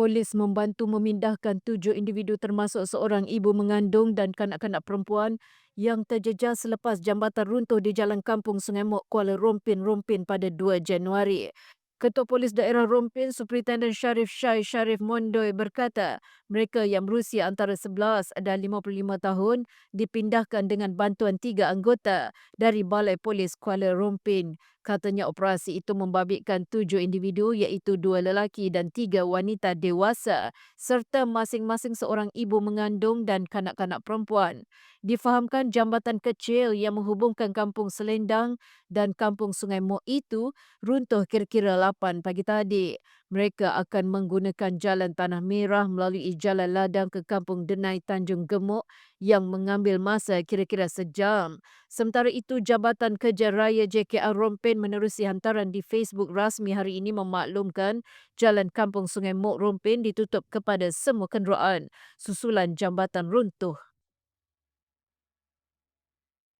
Polis membantu memindahkan tujuh individu termasuk seorang ibu mengandung dan kanak-kanak perempuan yang terjejas selepas jambatan runtuh di Jalan Kampung Sungai Mok, Kuala Rompin, Rompin pada 2 Januari. Ketua Polis Daerah Rompin, Superintendent Sharif Syai Sharif Mondoi berkata, mereka yang berusia antara 11 dan 55 tahun dipindahkan dengan bantuan tiga anggota dari Balai Polis Kuala Rompin. Katanya operasi itu membabitkan tujuh individu iaitu dua lelaki dan tiga wanita dewasa serta masing-masing seorang ibu mengandung dan kanak-kanak perempuan. Difahamkan jambatan kecil yang menghubungkan Kampung Selendang dan Kampung Sungai Mok itu runtuh kira-kira 8 pagi tadi. Mereka akan menggunakan jalan Tanah Merah melalui jalan ladang ke Kampung Denai Tanjung Gemuk yang mengambil masa kira-kira sejam. Sementara itu, Jabatan Kerja Raya JKR Rompin menerusi hantaran di Facebook rasmi hari ini memaklumkan jalan Kampung Sungai Mok Rompin ditutup kepada semua kenderaan susulan jambatan runtuh.